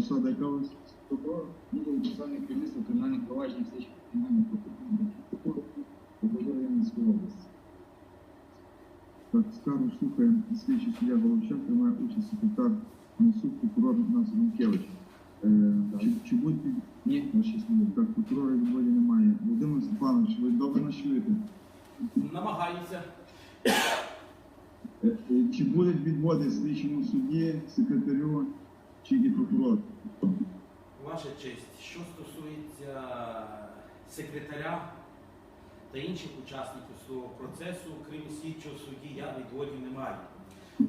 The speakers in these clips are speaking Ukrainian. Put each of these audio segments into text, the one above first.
Посада яка у вас? Прокурор, відділ процесуального кримінальних проваджень слідчих кримінальних прокурорів Прокурор Рівненської області. Так, скаргу слухає слідчий суддя Головчак, приймає участь секретар суд прокурор Нас Зінкевич. Е, чи, чи будуть під- Ні, на 6 минут. так, прокурора відводі немає. Володимир Степанович, ви добре нас чуєте? Намагаюся. Е, е, Чи будуть відводи слідчому судді, секретарю чи і? Ваша честь, що стосується секретаря та інших учасників цього процесу, крім слідчого судді, я відводів не маю.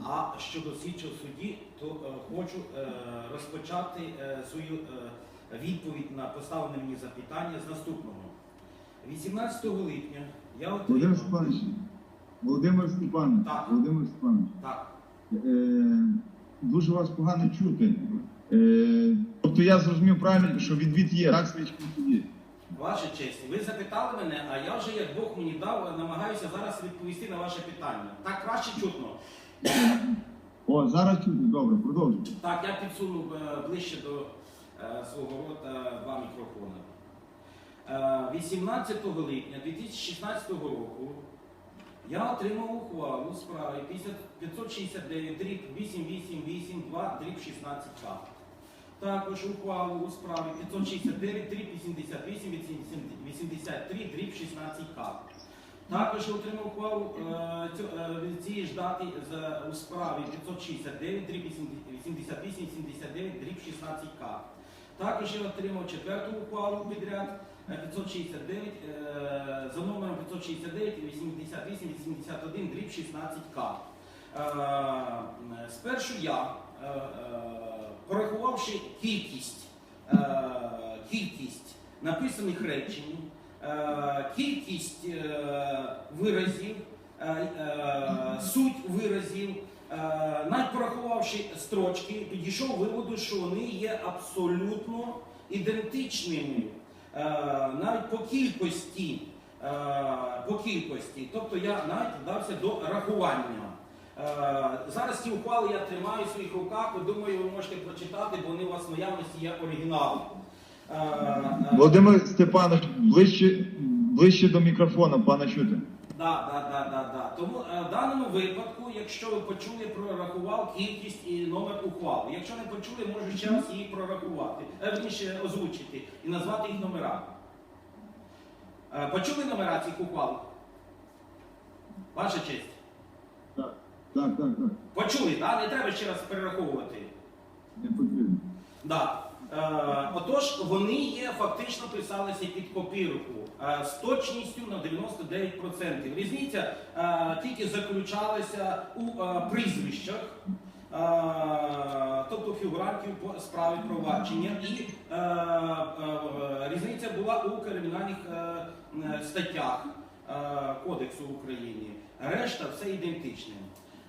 А щодо слідчого судді, то е, хочу е, розпочати е, свою е, відповідь на поставлене мені запитання з наступного. 18 липня я Володимир отримав. Степанович, Володимир Степанович, Так. Володимир Степанович, Так, е, дуже вас погано чути. Е, тобто я зрозумів правильно, що відвід є, так, слідчому суді? Ваша честь, ви запитали мене, а я вже, як Бог мені дав, намагаюся зараз відповісти на ваше питання. Так краще чутно. О, зараз чути, добре, продовжуйте. Так, я підсунув е, ближче до е, свого рота два мікрофони. Е, 18 липня 2016 року я отримав ухвалу 50 569 дріб 8882 дріб 16 к Також ухвалу у справі 569 дріб 88 83 дріб 16 к також отримав ухвалу е, е, цієї ж дати у справі 569 дріб 88 79 дріб 16К. Також я отримав четверту ухвалу підряд е, 569 е, за номером 569 88 81 дріб 16К. Е, Спершу я, порахувавши кількість, е, кількість написаних речень, е, кількість е, виразів, суть виразів, навіть порахувавши строчки, підійшов виводу, що вони є абсолютно ідентичними, навіть по кількості. По кількості. Тобто я навіть вдався до рахування. Е, Зараз ці ухвали я тримаю в своїх руках, думаю, ви можете прочитати, бо вони у вас в наявності є оригінал. Е, е, Володимир Степанович, ближче, ближче до мікрофона, пане чути. Да, да, да, да, да. Тому в даному випадку, якщо ви почули, прорахував кількість і номер ухвали. Якщо не почули, можу ще раз її прорахувати, верніше озвучити і назвати їх номера. Почули номера цих ухвал? Ваша честь. Так, так, так. Почули, так? Не треба ще раз перераховувати. Не потрібно. Да. Е, отож, вони є фактично писалися під копірку е, з точністю на 99%. Різниця е, тільки заключалася у е, прізвищах, е, тобто фігурантів по справі провадження, і е, е, різниця була у кримінальних е, статтях е, Кодексу України. Решта все ідентичне.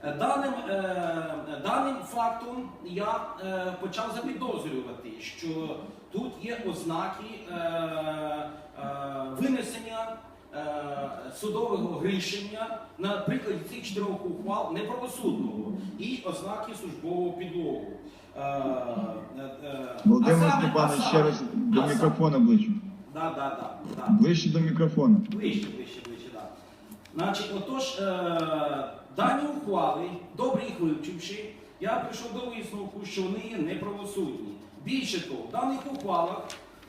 Е, Даним, е, даним фактом я е, почав запідозрювати, що тут є ознаки винесення судового рішення на прикладі цих чотирьох ухвал неправосудного і ознаки службового підлогу. Володимир Степанович, ще раз до мікрофона ближче. Да, да, да, да. Ближче до мікрофона. Ближче, ближче. Значить, отож, е, дані ухвали, добре їх вивчивши, я прийшов до висновку, що вони є неправосудні. Більше того, в даних ухвалах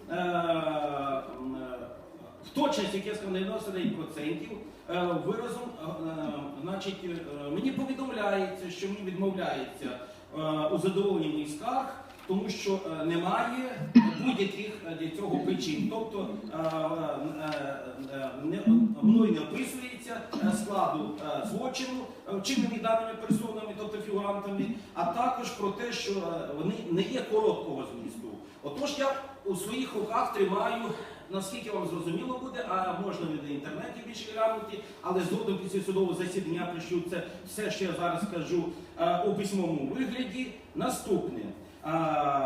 е, е, в точності, як я сказав, 99% е, виразом, значить, мені повідомляється, що мені відмовляється у задоволенні моїх скарг, тому що е, немає будь-яких е, для цього причин. Тобто е, не- мною не описується складу злочину, вчинений даними персонами, тобто фігурантами, а також про те, що вони не є короткого змісту. Отож, я у своїх руках тримаю. Наскільки вам зрозуміло буде, а можна від інтернеті більше глянути, але згодом після судового засідання я пришлю це все, що я зараз скажу е, у письмовому вигляді. Наступне.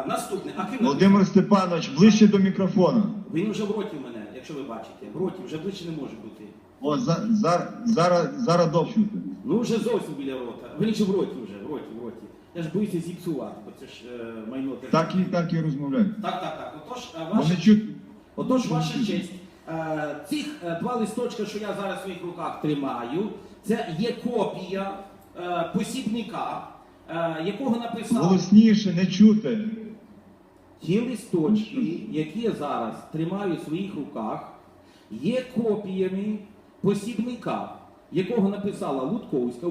Наступне. А ким Володимир Степанович, ближче до мікрофона. він вже в роті в мене, якщо ви бачите. В роті вже ближче не може бути. О, за, за, зараз, зараз довчуйте. Ну вже зовсім біля рота. Він ще в роті вже, в роті, в роті. Я ж боюся зіпсувати, бо це ж е, майно держави. Так і так і розмовляють. Так, так, так. Отож, е, Вони ваша, чуть отож, ваша честь, е, цих е, два листочка, що я зараз в своїх руках тримаю, це є копія е, посібника, якого написав голосніше не чути. ті листочки, які я зараз тримаю в своїх руках, є копіями посібника, якого написала Лутковська,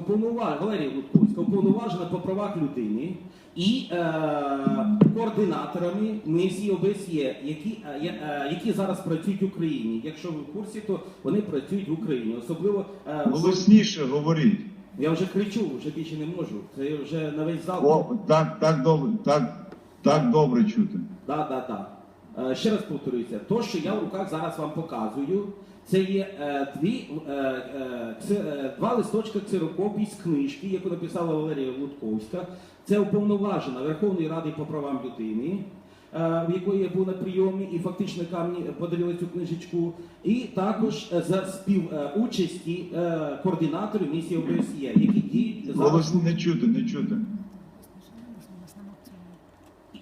Валерія Лутковська, уповноважена по правах людини і е, координаторами місії ОБСЄ, які, е, е, які зараз працюють в Україні. Якщо ви в курсі, то вони працюють в Україні. Особливо е, Голосніше говоріть. Я вже кричу, вже більше не можу. Це вже на весь зал. О, так, так добре, так, так добре чути. Да, да, да. Е, ще раз повторюся, то, що я в руках зараз вам показую, це є е, дві, е, е, кси- е, два листочка ксерокопій з книжки, яку написала Валерія Лутковська. Це уповноважена Верховної Ради по правам людини, в якої я був на прийомі, і фактично камні подарили цю книжечку. І також е, за співучасті е, координаторів місії ОБСЄ, які діють зараз не чути, не чути.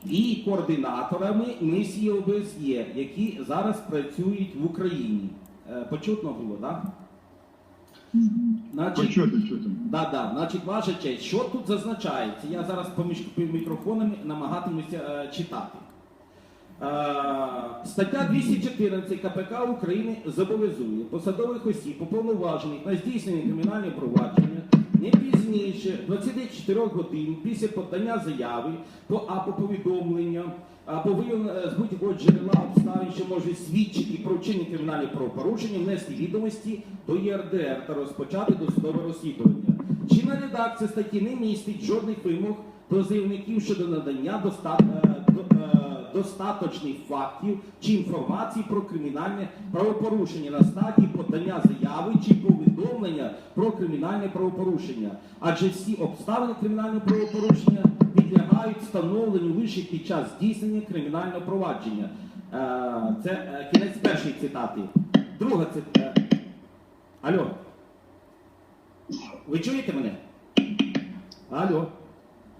і координаторами місії ОБСЄ, які зараз працюють в Україні. Е, Почутно було, так? Значить, Почути, чути. да, да. Значить, ваша честь, що тут зазначається? Я зараз поміж мікрофонами намагатимуся е, читати. Е, стаття 214 КПК України зобов'язує посадових осіб, уповноважених на здійснення кримінального провадження не пізніше 24 годин після подання заяви по або повідомлення або виявлення з будь-якого джерела обставин, що може свідчити про вчинення кримінального правопорушення, внести відомості до ЄРДР та розпочати досудове розслідування. Чинна редакція статті не містить жодних вимог до заявників щодо надання доста... е, до- е, достаточних фактів чи інформації про кримінальне правопорушення на стадії подання заяви чи повідомлення про кримінальне правопорушення. Адже всі обставини кримінального правопорушення підлягають встановленню лише під час здійснення кримінального провадження. Е, Це е, кінець першої цитати. Друга цитата. Алло. Ви чуєте мене? Алло.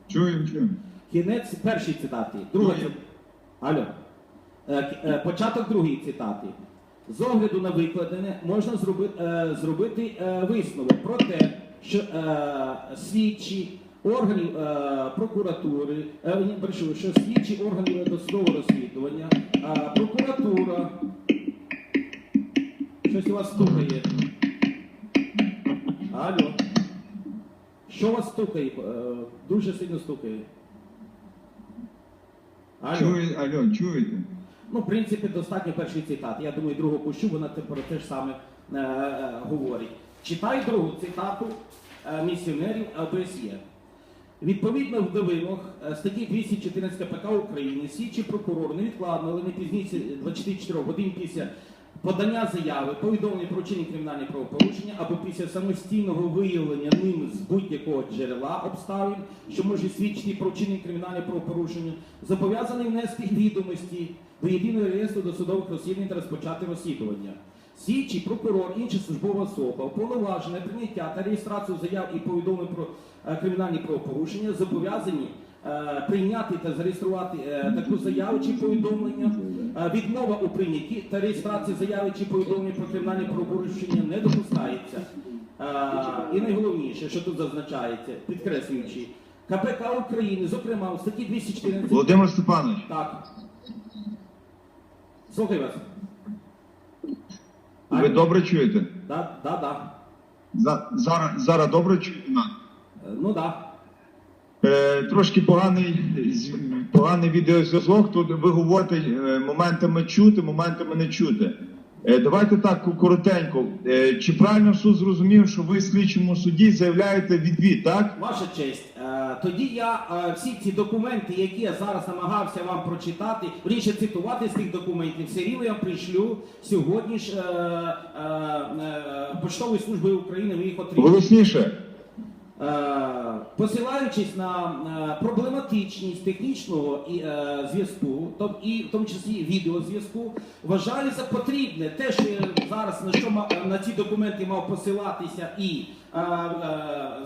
Чуємо, чуємо. Кінець першої цитати. Друга цитата. Алло. Е, е, Початок другої цитати. З огляду на викладене можна зробити, е, зробити е, висновок про те, що слідчі органів прокуратури, ні, що слідчі органів досудового розслідування, прокуратура. Щось у вас стукає. Алло. Що у вас стукає? Дуже сильно стукає. Алло. Алло, чуєте? Ну, в принципі, достатньо першої цитати. Я думаю, другу пущу, вона про те ж саме е, е, говорить. Читай другу цитату е, місіонерів ОБСЄ. Відповідно до вимог е, статті 214 КПК України, слідчий прокурор невідкладно, але не пізніше 24 годин після подання заяви, повідомлення про вчинення кримінального правопорушення або після самостійного виявлення ним з будь-якого джерела обставин, що може свідчити про вчинення кримінального правопорушення, зобов'язаний внести відомості до єдиного реєстру досудових розслідувань та розпочати розслідування. Слідчий, прокурор, інша службова особа, уповноважена прийняття та реєстрацію заяв і повідомлень про е, кримінальні правопорушення зобов'язані прийняти та зареєструвати е, таку заяву чи повідомлення. Е, відмова у прийнятті та реєстрації заяви чи повідомлення про кримінальні правопорушення не допускається. Е, і найголовніше, що тут зазначається, підкреслюючи, КПК України, зокрема у статті 214 Володимир Степанович, так. Слухай вас. ви добре чуєте? Да, да, да. За- Зараз, зараз добре чуєте? Е, Ну да. Е, трошки поганий, поганий відеозв'язок. Тут ви говорите е, моментами чути, моментами не чути. Е, давайте так коротенько. Чи правильно суд зрозумів, що ви слідчому суді заявляєте відвід, так? Ваша честь, тоді я всі ці документи, які я зараз намагався вам прочитати, ріше цитувати з тих документів, все рівно я пришлю сьогодні ж е, е, е, поштової служби України. Ви їх отримаєте. Голосніше. Е, посилаючись на проблематичність технічного е, зв'язку, і в тому числі відеозв'язку, вважаю за потрібне те, що я зараз на що на ці документи мав посилатися і е,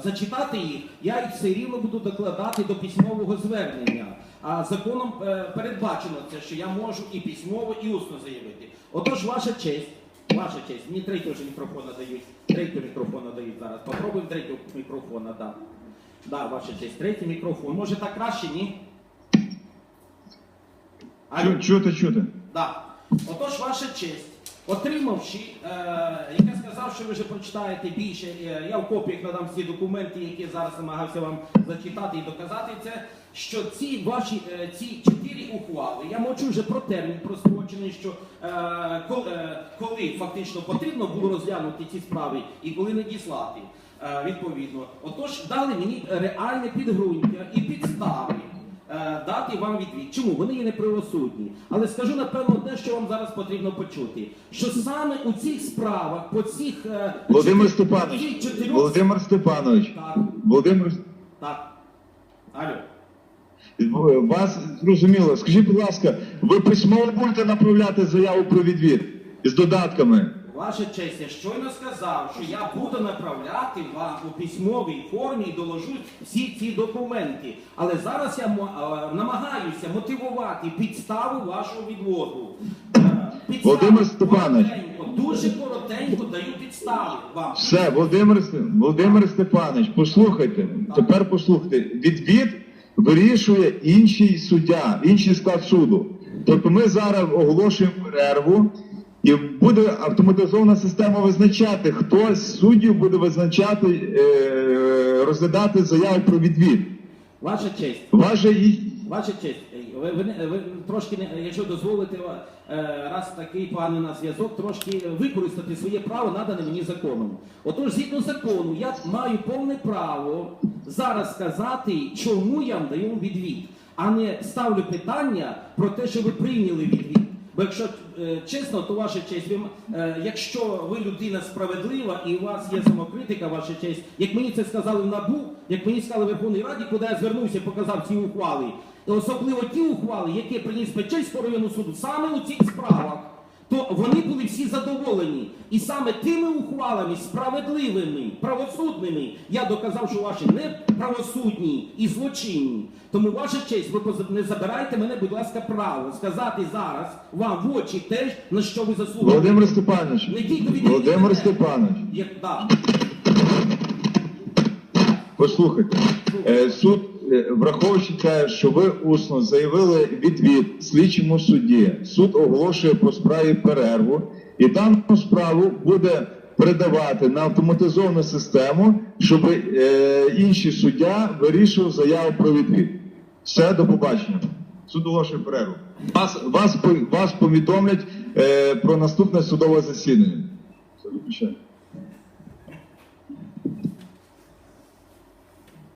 зачитати їх, я їх все рівно буду докладати до письмового звернення. А законом передбачено це, що я можу і письмово, і усно заявити. Отож, ваша честь, ваша честь, мені третього ж мікрофона дають, третього мікрофона дають зараз. Попробуємо третього мікрофона, да. Да, ваша честь, третій мікрофон. Може так краще, ні? Алло. Чу- Чути, чути. Да. Отож, ваша честь, отримавши, е, як я сказав, що ви вже прочитаєте більше, е, я в копіях надам всі документи, які зараз намагався вам зачитати і доказати це, що ці ваші е, ці чотири ухвали, я мовчу вже про термін прострочений, що коли, фактично потрібно було розглянути ці справи і коли надіслати. Відповідно, отож дали мені реальне підґрунтя і підстави дати вам відвід. Чому? Вони є неправосудні. Але скажу напевно одне, що вам зараз потрібно почути. Що саме у цих справах, по цих е, Володимир Степанович, чотирьох- Володимир Степанович, Так, Володимир, так. Алло. вас зрозуміло. Скажіть, будь ласка, ви письмово будете направляти заяву про відвід з додатками? Ваша честь, я щойно сказав, що я буду направляти вам у письмовій формі і доложу всі ці документи. Але зараз я е, намагаюся мотивувати підставу вашого відводу. Е, підставу Володимир Степанович. коротенько, Дуже коротенько даю підстави вам. Все, Володимир, Володимир Степанович, послухайте, тепер послухайте. Відвід вирішує інший суддя, інший склад суду. Тобто ми зараз оголошуємо перерву, і буде автоматизована система визначати, хто з суддів буде визначати, е, розглядати заяву про відвід. Ваша честь. Ваше і- Ваша честь, ви, ви, не- ви трошки, не- якщо дозволите, е, раз такий поганий на зв'язок, трошки використати своє право, надане мені законом. Отож, згідно закону, я маю повне право зараз сказати, чому я вам даю відвід, а не ставлю питання про те, що ви прийняли відвід. Бо якщо е, чесно, то ваша честь, ви, е, якщо ви людина справедлива і у вас є самокритика, ваша честь, як мені це сказали в НАБУ, як мені сказали в Верховній Раді, куди я звернувся, показав ці ухвали, особливо ті ухвали, які приніс Печерського району суду, саме у цих справах, то вони були всі задоволені. І саме тими ухвалами справедливими, правосудними, я доказав, що ваші неправосудні і злочинні. Тому ваша честь, ви не забирайте мене, будь ласка, право сказати зараз вам в очі теж, на що ви заслуговуєте. Володимир Степанович, Не тільки від Володимир. Степанович. Як, да. Послухайте, е, суд, враховуючи те, що ви усно заявили відвід слідчому судді, суд оголошує по справі перерву, і дану справу буде передавати на автоматизовану систему, щоб е, інший суддя вирішив заяву про відвід. Все, до побачення. Суд оголошує перерву. Вас, вас, вас повідомлять е, про наступне судове засідання. Все, виключаю.